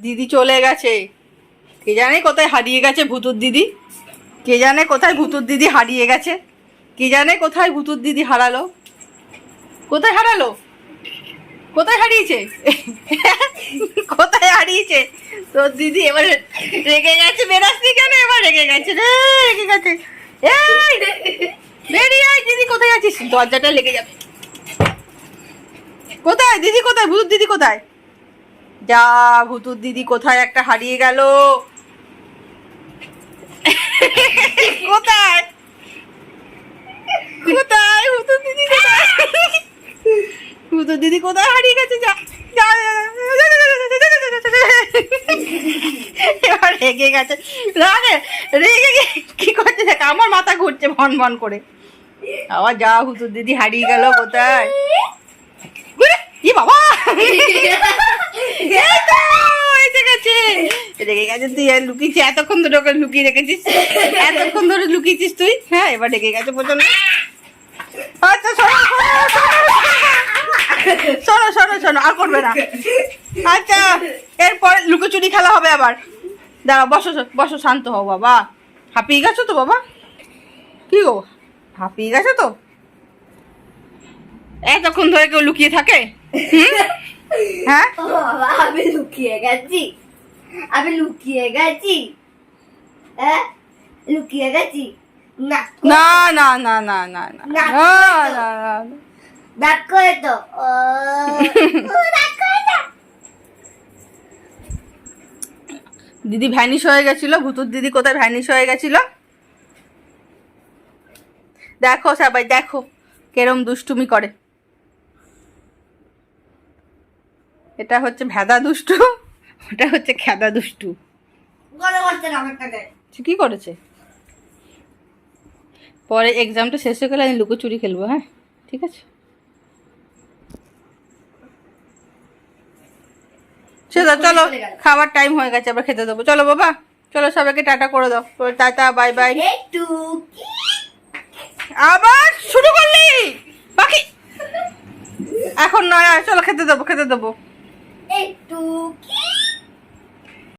দিদি চলে গেছে। কে জানে কোথায় হারিয়ে গেছে ভুতুর দিদি? কে জানে কোথায় ভুতুর দিদি হারিয়ে গেছে? কে জানে কোথায় ভুতুর দিদি হারালো? কোথায় হারালো? কোথায় হারিয়েছে? কোথায় হারিয়েছে? তোর দিদি এবার রেগে গেছে, বেরাসনি কেন? এবার রেগে গেছে, রে, রেগে গেছে। বেরিয়ে আয়, দিদি কোথায় আছিস? দরজাটা লেগে যাবে। কোথায়? দিদি কোথায়? ভূতুর দিদি কোথায়? যা ভুতুর দিদি কোথায় একটা হারিয়ে গেল কোথায় কোথায় ভুতুর দিদি ভুতুর দিদি কোথায় হারিয়ে গেছে যা রেগে কি করছে আমার মাথা ঘুরছে ভন ভন করে আবার যা হুতুর দিদি হারিয়ে গেল কোথায় বাবা গেছে তুই এতক্ষণ ধরে লুকিয়ে রেখেছিস, এতক্ষণ ধরে লুকিয়েছিস তুই? হ্যাঁ এবার আচ্ছা শোনো শোনো শোনো আর করবে না। আচ্ছা লুকোচুরি খেলা হবে আবার। দাঁড়া বসো বসো, শান্ত হও বাবা। হাঁপিয়ে গেছো তো বাবা? কি গো, হাঁপিয়ে গেছো তো? এতক্ষণ ধরে কেউ লুকিয়ে থাকে? হ্যাঁ? আমি লুকিয়ে গেছি। আমি লুকিয়ে গেছি। হ্যাঁ? লুকিয়ে গেছি। না না না না না না। না না না। না, না, না। ডাক করে তো। ও ও, ডাক করে তো দিদি ভ্যানিশ হয়ে গেছিল ভুতুর দিদি কোথায় ভ্যানিশ হয়ে গেছিল? দেখো সবাই দেখো কেরম দুষ্টুমি করে। এটা হচ্ছে ভেদা দুষ্টু। ওটা হচ্ছে খেদা দুষ্টু। কি করেছে? পরে এক্সামটা শেষ হয়ে গেলে আমি লুকোচুরি খেলব হ্যাঁ? ঠিক আছে? চলো চলো খাবার টাইম হয়ে গেছে আবার খেতে দেবো। চলো বাবা চলো সবাইকে টাটা করে দাও। টাটা বাই বাই আবার শুরু করলি? বাকি। এখন নয় চলো খেতে দেবো খেতে দেবো। একটু কি